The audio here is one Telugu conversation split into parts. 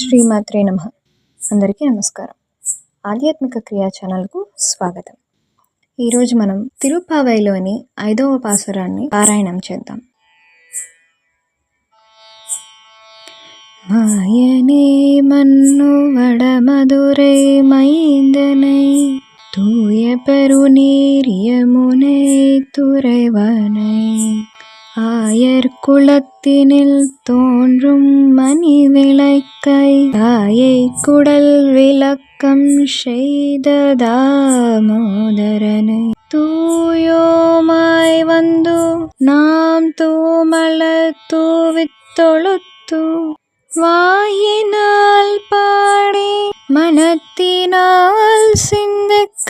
శ్రీమాత్రే నమ అందరికీ నమస్కారం ఆధ్యాత్మిక క్రియా ఛానల్కు స్వాగతం ఈరోజు మనం తిరుపావైలోని ఐదవ పాసురాన్ని పారాయణం చేద్దాం மாயனே மண்ணு வடமதுரை மைந்தனை தூய பெருநீர் யமுனை துறைவனை ஆயர் குளத்தினில் தோன்றும் மணி விளக்கை தாயை குடல் விளக்கம் செய்ததாமோதரனை தூயோமாய் வந்து நாம் தூமல தூவித்தொழுத்து வாயினால் பாடி மனத்தினால் சிந்திக்க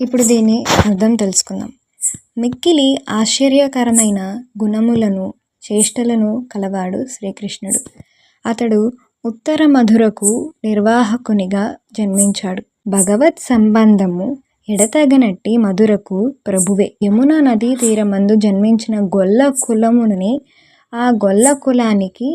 ఇప్పుడు దీని అర్థం తెలుసుకుందాం. మిక్కిలి ఆశ్చర్యకరమైన గుణములను చేష్టలను కలవాడు శ్రీకృష్ణుడు. అతడు ఉత్తర మధురకు నిర్వాహకునిగా జన్మించాడు. భగవత్ సంబంధము ఎడతగనట్టి మధురకు ప్రభువే. యమునా నదీ తీరమందు జన్మించిన గొల్ల కులముని ఆ గొల్ల కులానికి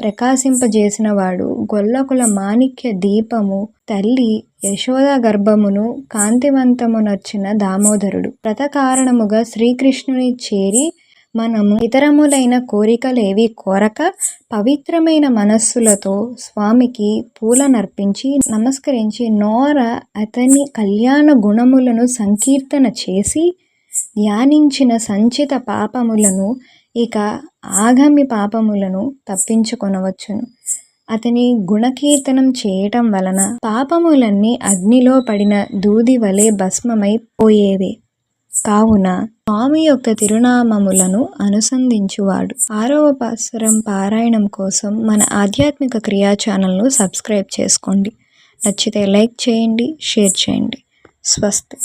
ప్రకాశింపజేసినవాడు గొల్లకుల మాణిక్య దీపము తల్లి యశోద గర్భమును కాంతివంతమునర్చిన దామోదరుడు. ప్రతకారణముగా శ్రీకృష్ణుని చేరి మనము ఇతరములైన కోరికలేవి కోరక పవిత్రమైన మనస్సులతో స్వామికి పూలనర్పించి నమస్కరించి నోర అతని కళ్యాణ గుణములను సంకీర్తన చేసి ధ్యానించిన సంచిత పాపములను ఇక ఆగమి పాపములను తప్పించుకొనవచ్చును. అతని గుణకీర్తనం చేయటం వలన పాపములన్నీ అగ్నిలో పడిన దూది వలె భస్మమైపోయేవి కావున స్వామి యొక్క తిరునామములను అనుసంధించువాడు. ఆరవపాసురం పారాయణం కోసం మన ఆధ్యాత్మిక క్రియా ఛానల్ను సబ్స్క్రైబ్ చేసుకోండి. నచ్చితే లైక్ చేయండి షేర్ చేయండి. స్వస్తి.